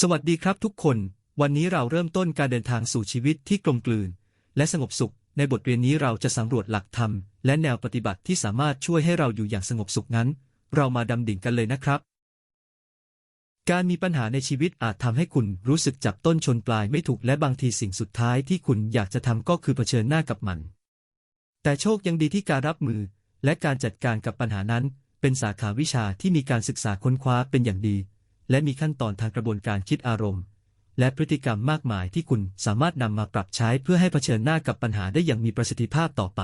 สวัสดีครับทุกคน วันนี้เราเริ่มต้นการเดินทางสู่ชีวิตที่กลมกลืน และสงบสุข ในบทเรียนนี้เราจะสำรวจหลักธรรม และแนวปฏิบัติที่สามารถช่วยให้เราอยู่อย่างสงบสุขนั้น เรามาดำดิ่งกันเลยนะครับ การมีปัญหาในชีวิตอาจทำให้คุณรู้สึกจับต้นชนปลายไม่ถูกและบางทีสิ่งสุดท้ายที่คุณอยากจะทำก็คือเผชิญหน้ากับมัน แต่โชคยังดีที่การรับมือ และการจัดการกับปัญหานั้น เป็นสาขาวิชาที่มีการศึกษาค้นคว้าเป็นอย่างดี และมีขั้นตอนทางกระบวนการคิดอารมณ์ และพฤติกรรมมากมายที่คุณสามารถนำมาปรับใช้เพื่อให้เผชิญหน้ากับปัญหาได้อย่างมีประสิทธิภาพต่อไป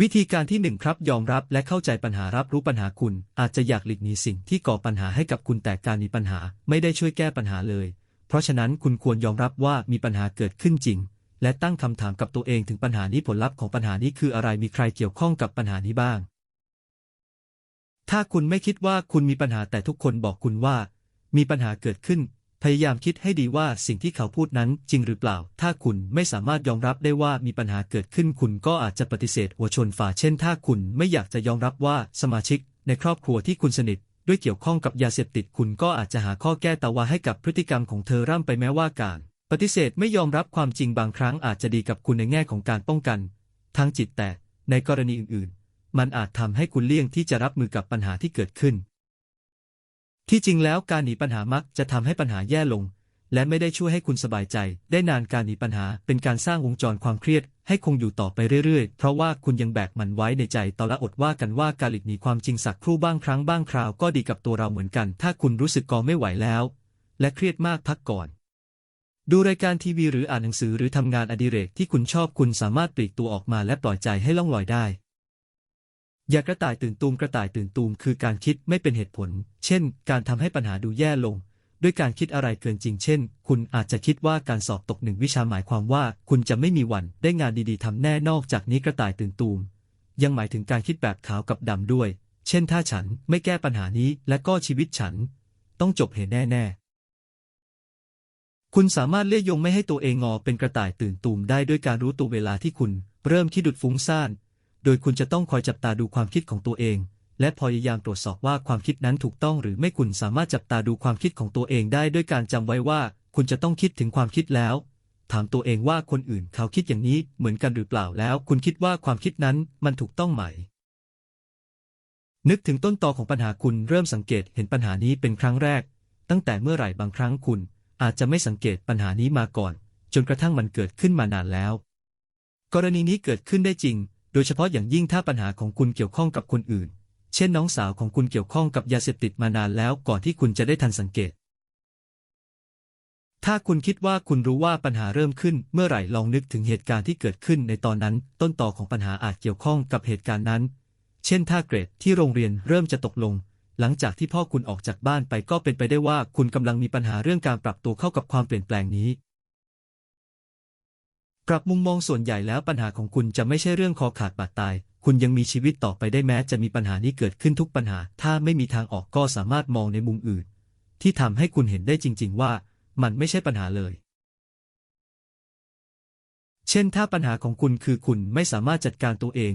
วิธีการที่หนึ่งครับยอมรับและเข้าใจปัญหารับรู้ปัญหาคุณ อาจจะอยากหลีกหนีสิ่งที่ก่อปัญหาให้กับคุณแต่การมีปัญหาไม่ได้ช่วยแก้ปัญหาเลย เพราะฉะนั้นคุณควรยอมรับว่ามีปัญหาเกิดขึ้นจริง และตั้งคำถามกับตัวเองถึงปัญหานี้ผลลัพธ์ของปัญหานี้คืออะไรมีใครเกี่ยวข้องกับปัญหานี้บ้าง ถ้าคุณไม่คิดว่าคุณมีปัญหาแต่ทุกคนบอกคุณว่า มีปัญหาเกิดขึ้น พยายามคิดให้ดีว่าสิ่งที่เขาพูดนั้นจริงหรือเปล่า ถ้าคุณไม่สามารถยอมรับได้ว่ามีปัญหาเกิดขึ้น คุณก็อาจจะปฏิเสธหัวชนฝา เช่น ถ้าคุณไม่อยากจะยอมรับว่าสมาชิก ในครอบครัวที่คุณสนิท ด้วยเกี่ยวข้องกับยาเสพติด คุณก็อาจจะหาข้อแก้ตาวาให้กับพฤติกรรมของเธอร่ำไปแม้ว่าการ ปฏิเสธไม่ยอมรับความจริงบางครั้งอาจจะดีกับคุณในแง่ของการป้องกัน ทางจิตแต่ในกรณีอื่น มันอาจทำให้คุณเลี่ยงที่จะรับมือกับปัญหาที่เกิดขึ้น ที่จริงแล้วการหนีปัญหามักจะทำให้ปัญหาแย่ลง และไม่ได้ช่วยให้คุณสบายใจ ได้นานการหนีปัญหาเป็นการสร้างวงจรความเครียด ให้คงอยู่ต่อไปเรื่อยๆ เพราะว่าคุณยังแบกมันไว้ในใจตอละอดว่ากันว่าการหลีกหนีความจริงสักครู่บ้างครั้งบ้างคราวก็ดีกับตัวเราเหมือนกัน ถ้าคุณรู้สึกกอไม่ไหวแล้ว และเครียดมากพักก่อนดูรายการทีวีหรืออ่านหนังสือหรือทำงานอดิเรกที่คุณชอบคุณสามารถปลีกตัวออกมาและปล่อยใจให้ล่องลอยได้ อย่ากระต่ายตื่นตูมกระต่ายตื่นตูมคือการคิดไม่เป็นเหตุผล เช่น การทำให้ปัญหาดูแย่ลง ด้วยการคิดอะไรเกินจริง เช่น คุณอาจจะคิดว่าการสอบตกหนึ่งวิชาหมายความว่า คุณจะไม่มีวันได้งานดีๆทำแน่นอกจากนี้กระต่ายตื่นตูม ยังหมายถึงการคิดแบบขาวกับดำด้วย เช่น ถ้าฉันไม่แก้ปัญหานี้และก็ชีวิตฉัน ต้องจบเหตุแน่ๆคุณสามารถเลี่ยยงไม่ให้ตัวเองงอเป็นกระต่ายตื่นตูมได้ด้วยการรู้ตัวเวลาที่คุณ เริ่มคิดดุดฟุ้งซ่าน โดยคุณจะต้องคอยจับตาดูความคิดของตัวเอง และพยายามตรวจสอบว่าความคิดนั้นถูกต้องหรือไม่คุณสามารถจับตาดูความคิดของตัวเองได้ด้วยการจำไว้ว่า คุณจะต้องคิดถึงความคิดแล้ว ถามตัวเองว่าคนอื่นเขาคิดอย่างนี้เหมือนกันหรือเปล่าแล้ว คุณคิดว่าความคิดนั้นมันถูกต้องไหม นึกถึงต้นตอของปัญหาคุณเริ่มสังเกตเห็นปัญหานี้เป็นครั้งแรก ตั้งแต่เมื่อไหร่บางครั้งคุณ อาจจะไม่สังเกตปัญหานี้มาก่อน จนกระทั่งมันเกิดขึ้นมานานแล้ว กรณีนี้เกิดขึ้นได้จริง โดยเฉพาะอย่างยิ่งถ้าปัญหาของคุณเกี่ยวข้องกับคนอื่น เช่นน้องสาวของคุณเกี่ยวข้องกับยาเสพติดมานานแล้วก่อนที่คุณจะได้ทันสังเกต ถ้าคุณคิดว่าคุณรู้ว่าปัญหาเริ่มขึ้น เมื่อไหร่ลองนึกถึงเหตุการณ์ที่เกิดขึ้นในตอนนั้น ต้นต่อของปัญหาอาจเกี่ยวข้องกับเหตุการณ์นั้น เช่นถ้าเกรดที่โรงเรียนเริ่มจะตกลง หลังจากที่พ่อคุณออกจากบ้านไปก็เป็นไปได้ว่าคุณกำลังมีปัญหาเรื่องการปรับตัวเข้ากับความเปลี่ยนแปลงนี้ ปรับมุมมองส่วนใหญ่แล้วปัญหาของคุณจะไม่ใช่เรื่องคอขาดบาดตาย คุณยังมีชีวิตต่อไปได้แม้จะมีปัญหานี้เกิดขึ้นทุกปัญหา ถ้าไม่มีทางออกก็สามารถมองในมุมอื่น ที่ทำให้คุณเห็นได้จริง ๆ ว่า มันไม่ใช่ปัญหาเลย เช่น ถ้าปัญหาของคุณคือคุณไม่สามารถจัดการตัวเอง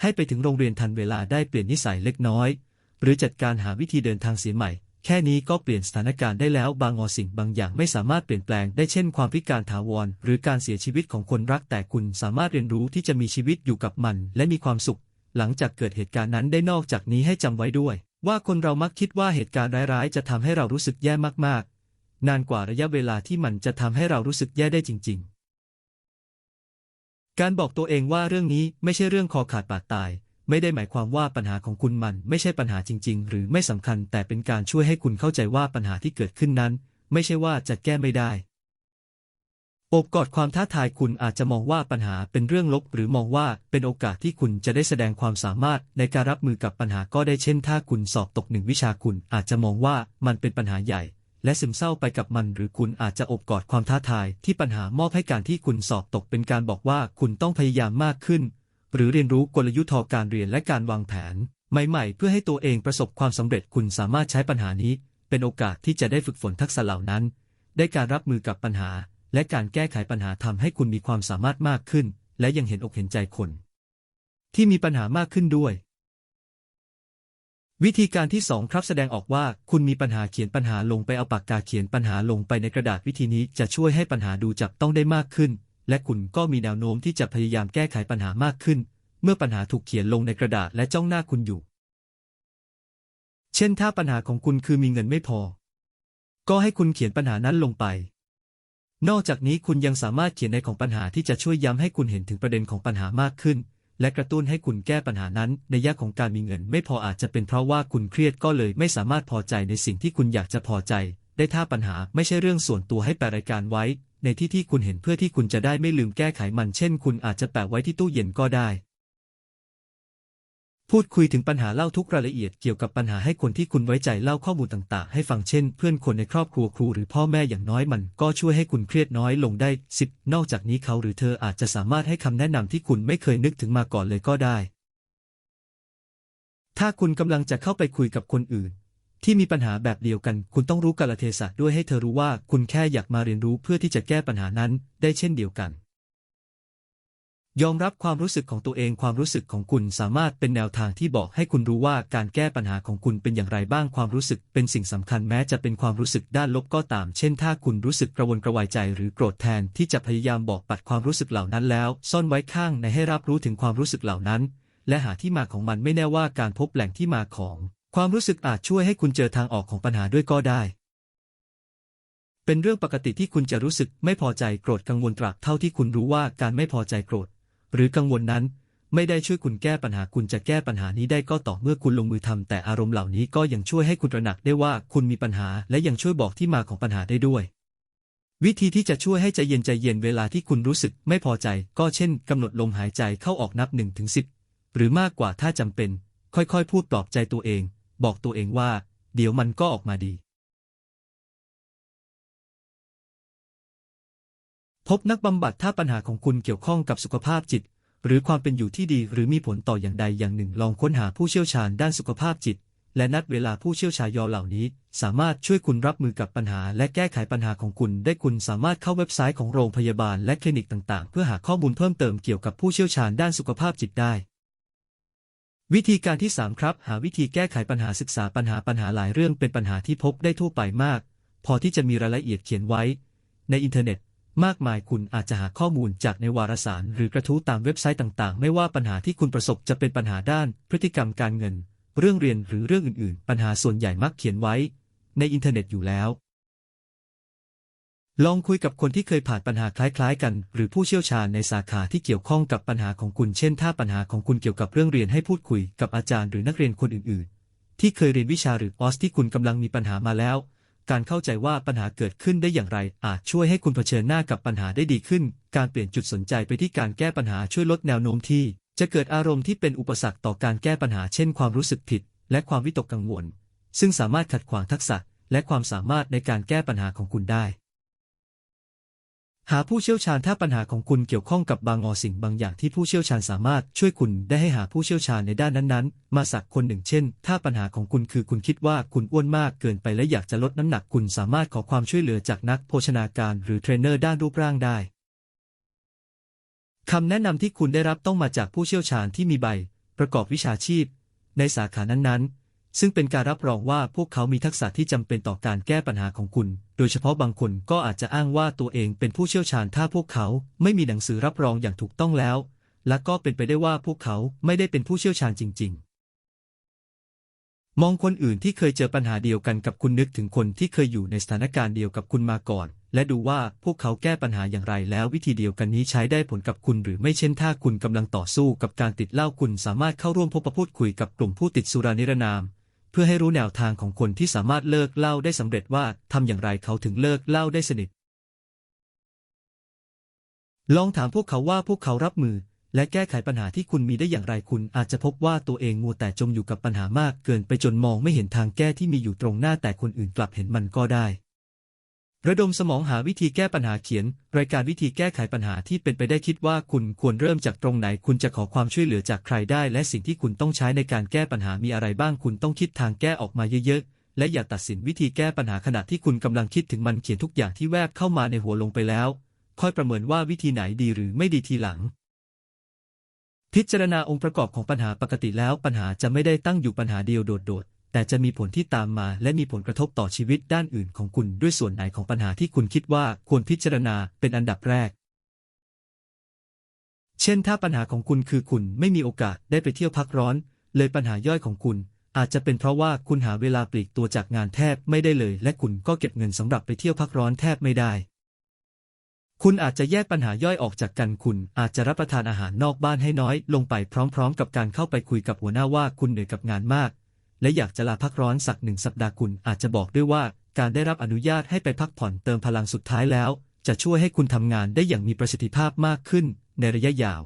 ให้ไปถึงโรงเรียนทันเวลาได้เปลี่ยนนิสัยเล็กน้อย หรือจัดการหาวิธีเดินทางเสียใหม่ แค่นี้ก็เปลี่ยนสถานการณ์ได้แล้วบางอสิ่งบางอย่างไม่สามารถเปลี่ยนแปลงได้เช่นความพิการถาวร หรือการเสียชีวิตของคนรักแต่คุณสามารถเรียนรู้ที่จะมีชีวิตอยู่กับมัน และมีความสุข หลังจากเกิดเหตุการณ์นั้นได้นอกจากนี้ให้จำไว้ด้วย ว่าคนเรามักคิดว่าเหตุการณ์ร้ายๆ จะทำให้เรารู้สึกแย่มากๆ นานกว่าระยะเวลาที่มันจะทำให้เรารู้สึกแย่ได้จริง ๆ การบอกตัวเองว่าเรื่องนี้ไม่ใช่เรื่องคอขาดบาดตาย ไม่ได้หมายความว่าปัญหาของคุณมันไม่ใช่ปัญหาจริง ๆ หรือไม่สำคัญแต่เป็นการช่วยให้คุณเข้าใจว่าปัญหาที่เกิดขึ้นนั้น ไม่ใช่ว่าจะแก้ไม่ได้โอบกอดความท้าทายคุณอาจจะมองว่าปัญหาเป็นเรื่องลบ หรือมองว่าเป็นโอกาสที่คุณจะได้แสดงความสามารถในการรับมือกับปัญหาก็ได้เช่น ถ้าคุณสอบตกหนึ่งวิชาคุณอาจจะมองว่ามันเป็นปัญหาใหญ่ และซึมเศร้าไปกับมัน หรือคุณอาจจะอบกอดความท้าทายที่ปัญหามอบให้การที่คุณสอบตกเป็นการบอกว่าคุณต้องพยายามมากขึ้น หรือเรียนรู้กลยุทธ์ทางการเรียนและการวางแผน ใหม่ๆ เพื่อให้ตัวเองประสบความสำเร็จคุณสามารถใช้ปัญหานี้ เป็นโอกาสที่จะได้ฝึกฝนทักษะเหล่านั้น ได้การรับมือกับปัญหา และการแก้ไขปัญหาทำให้คุณมีความสามารถมากขึ้น และยังเห็นอกเห็นใจคน ที่มีปัญหามากขึ้นด้วย วิธีการที่สองครับแสดงออกว่าคุณมีปัญหาเขียนปัญหาลงไปเอาปากกาเขียนปัญหาลงไปในกระดาษวิธีนี้จะช่วยให้ปัญหาดูจับต้องได้มากขึ้น และคุณก็มีแนวโน้มที่จะพยายามแก้ไขปัญหามากขึ้น เมื่อปัญหาถูกเขียนลงในกระดาษและจ้องหน้าคุณอยู่ เช่นถ้าปัญหาของคุณคือมีเงินไม่พอ ก็ให้คุณเขียนปัญหานั้นลงไป นอกจากนี้คุณยังสามารถเขียนในของปัญหาที่จะช่วยย้ำให้คุณเห็นถึงประเด็นของปัญหามากขึ้น และกระตุ้นให้คุณแก้ปัญหานั้น ในยะของการมีเงินไม่พออาจจะเป็นเพราะว่าคุณเครียดก็เลยไม่สามารถพอใจในสิ่งที่คุณอยากจะพอใจ ได้ถ้าปัญหาไม่ใช่เรื่องส่วนตัวให้แปะรายการไว้ ในที่ที่คุณเห็นเพื่อที่คุณจะได้ไม่ลืมแก้ไขมัน เช่น คุณอาจจะแปะไว้ที่ตู้เย็นก็ได้ พูดคุยถึงปัญหาเล่าทุกรายละเอียดเกี่ยวกับปัญหาให้คนที่คุณไว้ใจเล่าข้อมูลต่าง ๆ ให้ฟังเช่น เพื่อนคนในครอบครัวครูหรือพ่อแม่อย่างน้อยมัน ก็ช่วยให้คุณเครียดน้อยลงได้สิบนอกจากนี้เขาหรือเธออาจจะสามารถให้คำแนะนำที่คุณไม่เคยนึกถึงมาก่อนเลยก็ได้ ถ้าคุณกำลังจะเข้าไปคุยกับคนอื่น ที่มีปัญหาแบบเดียวกัน คุณต้องรู้กาลเทศะด้วยให้เธอรู้ว่าคุณแค่อยากมาเรียนรู้เพื่อที่จะแก้ปัญหานั้นได้เช่นเดียวกัน ยอมรับความรู้สึกของตัวเองความรู้สึกของคุณสามารถเป็นแนวทางที่บอกให้คุณรู้ว่าการแก้ปัญหาของคุณเป็นอย่างไรบ้างความรู้สึก เป็นสิ่งสำคัญแม้จะเป็นความรู้สึกด้านลบก็ตาม เช่น ถ้าคุณรู้สึกกระวนกระวายใจ หรือโกรธแทนที่จะพยายามบอกปัดความรู้สึกเหล่านั้นแล้ว ซ่อนไว้ข้างในให้รับรู้ถึงความรู้สึกเหล่านั้น และหาที่มาของมันไม่แน่ว่าการพบแหล่งที่มาของ ความรู้สึกอาจช่วยให้คุณเจอทางออกของปัญหาด้วยก็ได้ เป็นเรื่องปกติที่คุณจะรู้สึกไม่พอใจโกรธกังวลตราบเท่าที่คุณรู้ว่าการไม่พอใจโกรธ หรือกังวลนั้นไม่ได้ช่วยคุณแก้ปัญหาคุณจะแก้ปัญหานี้ได้ก็ต่อเมื่อคุณลงมือทำแต่อารมณ์เหล่านี้ก็ยังช่วยให้คุณตระหนักได้ว่าคุณมีปัญหา และยังช่วยบอกที่มาของปัญหาได้ด้วย วิธีที่จะช่วยให้ใจเย็นใจเย็นเวลาที่คุณรู้สึกไม่พอใจ ก็เช่นกำหนดลมหายใจเข้าออกนับ1นถึงสิหรือมากกว่าถ้าจำเป็น ค่อยๆ พูดปลอบใจตัวเอง บอกตัวเองว่า เดี๋ยวมันก็ออกมาดี พบนักบำบัดถ้าปัญหาของคุณเกี่ยวข้องกับสุขภาพจิต หรือความเป็นอยู่ที่ดีหรือมีผลต่ออย่างใดอย่างหนึ่ง ลองค้นหาผู้เชี่ยวชาญด้านสุขภาพจิต และนัดเวลาผู้เชี่ยวชาญยอเหล่านี้ สามารถช่วยคุณรับมือกับปัญหา และแก้ไขปัญหาของคุณ ได้คุณสามารถเข้าเว็บไซต์ของโรงพยาบาลและคลินิกต่าง ๆ เพื่อหาข้อมูลเพิ่มเติมเกี่ยวกับผู้เชี่ยวชาญด้านสุขภาพจิตได้ วิธีการที่ 3 ครับ หาวิธีแก้ไขปัญหาศึกษาปัญหาปัญหาหลายเรื่องเป็นปัญหาที่พบได้ทั่วไปมาก พอที่จะมีรายละเอียดเขียนไว้ ในอินเทอร์เน็ต มากมายคุณอาจจะหาข้อมูลจากในวารสาร หรือกระทู้ตามเว็บไซต์ต่างๆ ไม่ว่าปัญหาที่คุณประสบจะเป็นปัญหาด้าน พฤติกรรมการเงิน เรื่องเรียนหรือเรื่องอื่น ๆ ปัญหาส่วนใหญ่มักเขียนไว้ ในอินเทอร์เน็ตอยู่แล้ว ลองคุยกับคนที่เคยผ่านปัญหาคล้ายๆ กัน หรือผู้เชี่ยวชาญในสาขาที่เกี่ยวข้องกับปัญหาของคุณ เช่น ถ้าปัญหาของคุณเกี่ยวกับเรื่องเรียนให้พูดคุยกับอาจารย์หรือนักเรียนคนอื่นๆ ที่เคยเรียนวิชาหรือออสที่คุณกำลังมีปัญหามาแล้ว การเข้าใจว่าปัญหาเกิดขึ้นได้อย่างไร อาจช่วยให้คุณเผชิญหน้ากับปัญหาได้ดีขึ้น การเปลี่ยนจุดสนใจไปที่การแก้ปัญหาช่วยลดแนวโน้มที่ จะเกิดอารมณ์ที่เป็นอุปสรรคต่อการแก้ปัญหา เช่น ความรู้สึกผิด และความวิตกกังวล ซึ่งสามารถขัดขวางทักษะ และความสามารถในการแก้ปัญหาของคุณได้ หาผู้เชี่ยวชาญถ้าปัญหาของคุณเกี่ยวข้องกับบางอสิ่งบางอย่างที่ผู้เชี่ยวชาญสามารถช่วยคุณได้ให้หาผู้เชี่ยวชาญในด้านนั้นๆ มาสักคนหนึ่งเช่น ถ้าปัญหาของคุณคือคุณคิดว่าคุณอ้วนมากเกินไปและอยากจะลดน้ำหนักคุณสามารถขอความช่วยเหลือจากนักโภชนาการหรือเทรนเนอร์ด้านรูปร่างได้คำแนะนำที่คุณได้รับต้องมาจากผู้เชี่ยวชาญที่มีใบ ประกอบวิชาชีพ ในสาขานั้นๆ ซึ่งเป็นการรับรองว่าพวกเขามีทักษะที่จำเป็นต่อการแก้ปัญหาของคุณ โดยเฉพาะบางคนก็อาจจะอ้างว่าตัวเองเป็นผู้เชี่ยวชาญถ้าพวกเขาไม่มีหนังสือรับรองอย่างถูกต้องแล้ว และก็เป็นไปได้ว่าพวกเขาไม่ได้เป็นผู้เชี่ยวชาญจริง ๆ มองคนอื่นที่เคยเจอปัญหาเดียวกันกับคุณนึกถึงคนที่เคยอยู่ในสถานการณ์เดียวกับคุณมาก่อน และดูว่าพวกเขาแก้ปัญหาอย่างไรแล้ววิธีเดียวกันนี้ใช้ได้ผลกับคุณหรือไม่เช่นถ้าคุณกำลังต่อสู้กับการติดเหล้าคุณสามารถเข้าร่วมพบปะพูดคุยกับกลุ่มผู้ติดสุรานิรนาม เพื่อให้รู้แนวทางของคนที่สามารถเลิกเหล้าได้สำเร็จว่าทำอย่างไรเขาถึงเลิกเหล้าได้สนิท ลองถามพวกเขาว่าพวกเขารับมือ และแก้ไขปัญหาที่คุณมีได้อย่างไรคุณอาจจะพบว่าตัวเองมัวแต่จมอยู่กับปัญหามากเกินไปจนมองไม่เห็นทางแก้ที่มีอยู่ตรงหน้าแต่คนอื่นกลับเห็นมันก็ได้ ระดมสมองหาวิธีแก้ปัญหาเขียน รายการวิธีแก้ไขปัญหาที่เป็นไปได้คิดว่าคุณควรเริ่มจากตรงไหน คุณจะขอความช่วยเหลือจากใครได้ และสิ่งที่คุณต้องใช้ในการแก้ปัญหามีอะไรบ้างคุณต้องคิดทางแก้ออกมาเยอะๆ และอย่าตัดสินวิธีแก้ปัญหาขณะที่คุณกำลังคิดถึงมันเขียนทุกอย่างที่แวบเข้ามาในหัวลงไปแล้ว ค่อยประเมินว่าวิธีไหนดีหรือไม่ดีทีหลัง พิจารณาองค์ประกอบของปัญหาปกติแล้วปัญหาจะไม่ได้ตั้งอยู่ปัญหาเดียวโดดๆ แต่จะมีผลที่ตามมาและมีผลกระทบต่อชีวิตด้านอื่นของคุณด้วยส่วนไหนของปัญหาที่คุณคิดว่าควรพิจารณาเป็นอันดับแรก เช่นถ้าปัญหาของคุณคือคุณไม่มีโอกาสได้ไปเที่ยวพักร้อน เลยปัญหาย่อยของคุณ อาจจะเป็นเพราะว่าคุณหาเวลาปลีกตัวจากงานแทบไม่ได้เลย และคุณก็เก็บเงินสำหรับไปเที่ยวพักร้อนแทบไม่ได้คุณอาจจะแยกปัญหาย่อยออกจากกันคุณ อาจจะรับประทานอาหารนอกบ้านให้น้อย ลงไปพร้อม ๆ กับการเข้าไปคุยกับหัวหน้าว่าคุณเหนื่อยกับงานมาก และอยากจะลาพักร้อนสักหนึ่งสัปดาห์คุณอาจจะบอกด้วยว่าการได้รับอนุญาตให้ไปพักผ่อนเติมพลังสุดท้ายแล้ว จะช่วยให้คุณทำงานได้อย่างมีประสิทธิภาพมากขึ้นในระยะยาว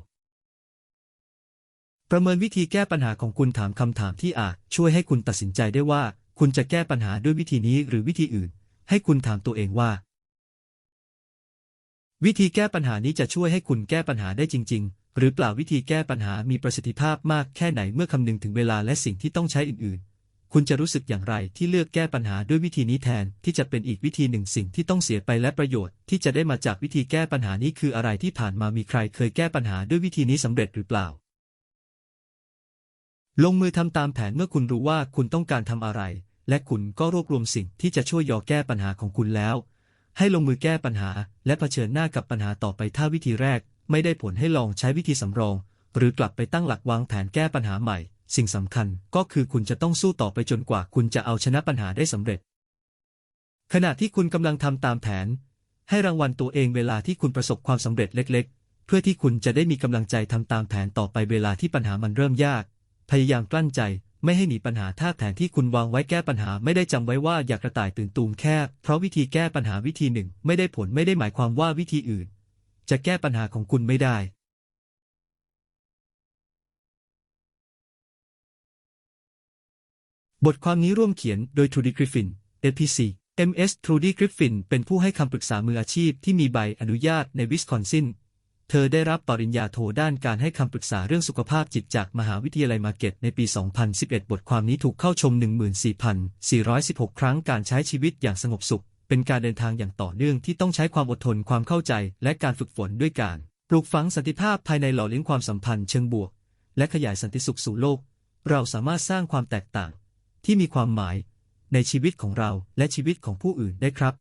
ประเมินวิธีแก้ปัญหาของคุณถามคำถามที่อาจช่วยให้คุณตัดสินใจได้ว่า คุณจะแก้ปัญหาด้วยวิธีนี้หรือวิธีอื่น ให้คุณถามตัวเองว่า วิธีแก้ปัญหานี้จะช่วยให้คุณแก้ปัญหาได้จริง หรือเปล่าวิธีแก้ปัญหามีประสิทธิภาพมากแค่ไหนเมื่อคำนึงถึงเวลาและสิ่งที่ต้องใช้อื่น ๆ คุณจะรู้สึกอย่างไรที่เลือกแก้ปัญหาด้วยวิธีนี้แทนที่จะเป็นอีกวิธีหนึ่งสิ่งที่ต้องเสียไปและประโยชน์ที่จะได้มาจากวิธีแก้ปัญหานี้คืออะไรที่ผ่านมามีใครเคยแก้ปัญหาด้วยวิธีนี้สำเร็จหรือเปล่า ลงมือทำตามแผนเมื่อคุณรู้ว่าคุณต้องการทำอะไร และคุณก็รวบรวมสิ่งที่จะช่วยยอแก้ปัญหาของคุณแล้วให้ลงมือแก้ปัญหาและเผชิญหน้ากับปัญหาต่อไปถ้าวิธีแรก ไม่ได้ผลให้ลองใช้วิธีสำรอง หรือกลับไปตั้งหลักวางแผนแก้ปัญหาใหม่ สิ่งสำคัญก็คือคุณจะต้องสู้ต่อไปจนกว่าคุณจะเอาชนะปัญหาได้สำเร็จ ขณะที่คุณกำลังทำตามแผน ให้รางวัลตัวเองเวลาที่คุณประสบความสำเร็จเล็ก ๆ เพื่อที่คุณจะได้มีกำลังใจทำตามแผนต่อไปเวลาที่ปัญหามันเริ่มยาก พยายามกลั้นใจไม่ให้หนีปัญหาถ้าแผนที่คุณวางไว้แก้ปัญหาไม่ได้จำไว้ว่าอยากกระต่ายตื่นตูมแค่เพราะวิธีแก้ปัญหาวิธีหนึ่ง ไม่ได้ผลไม่ได้หมายความว่าวิธีอื่น จะแก้ปัญหาของคุณไม่ได้บทความนี้ร่วมเขียนโดย Trudy Griffin LPC MS Trudy Griffin เป็นผู้ให้คำปรึกษามืออาชีพที่มีใบอนุญาตในวิสคอนซิน เธอได้รับปริญญาโทด้านการให้คำปรึกษาเรื่องสุขภาพจิตจากมหาวิทยาลัยมาเก็ตในปี 2011 บทความนี้ถูกเข้าชม 14,416 ครั้งการใช้ชีวิตอย่างสงบสุข เป็นการเดินทางอย่างต่อเนื่องที่ต้องใช้ความอดทนความเข้าใจ และการฝึกฝนด้วยการปลูกฝังสันติภาพภายในหล่อเลี้ยงความสัมพันธ์เชิงบวก และขยายสันติสุขสู่โลก เราสามารถสร้างความแตกต่าง ที่มีความหมายในชีวิตของเราและชีวิตของผู้อื่นได้ครับ